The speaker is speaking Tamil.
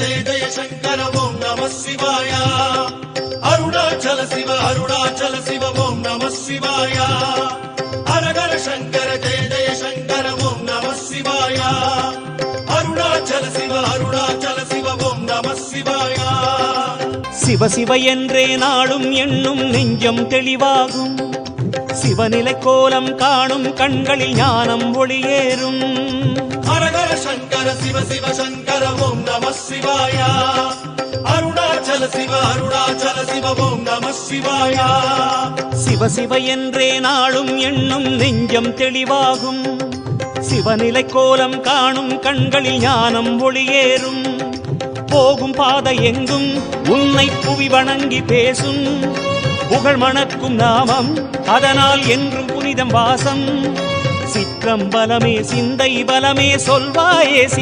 ஜெய ஜெய சங்கர ஓம் நம சிவாய அருணாச்சல சிவ அருணாச்சல சிவ ஓம் நம சிவாய ஹரஹர சங்கர ஜெய ஜெய சங்கர ஓம் நம சிவாய அருணாச்சல சிவ அருணாச்சல சிவ ஓம் நம சிவாய சிவ சிவ என்றே நாளும் எண்ணும் நெஞ்சம் தெளிவாகும். சிவநிலை கோலம் காணும் கண்களில் ஞானம் ஒளியேறும் ஹரஹர சங்கர சிவ சிவ சங்கர சிவாய. அருணாச்சல சிவ அருணாச்சல சிவ ஓம் நம சிவாய. சிவ சிவ என்றே நாளும் எண்ணும் நெஞ்சம் தெளிவாகும். சிவநிலை கோலம் காணும் கண்களில் ஞானம் ஒளியேறும். போகும் பாதை எங்கும் உன்னை புவி வணங்கி பேசும். புகழ் மணக்கும் நாமம் அதனால் என்றும் புனிதம் வாசம். சிற்றம் பலமே சிந்தை பலமே சொல்வாயே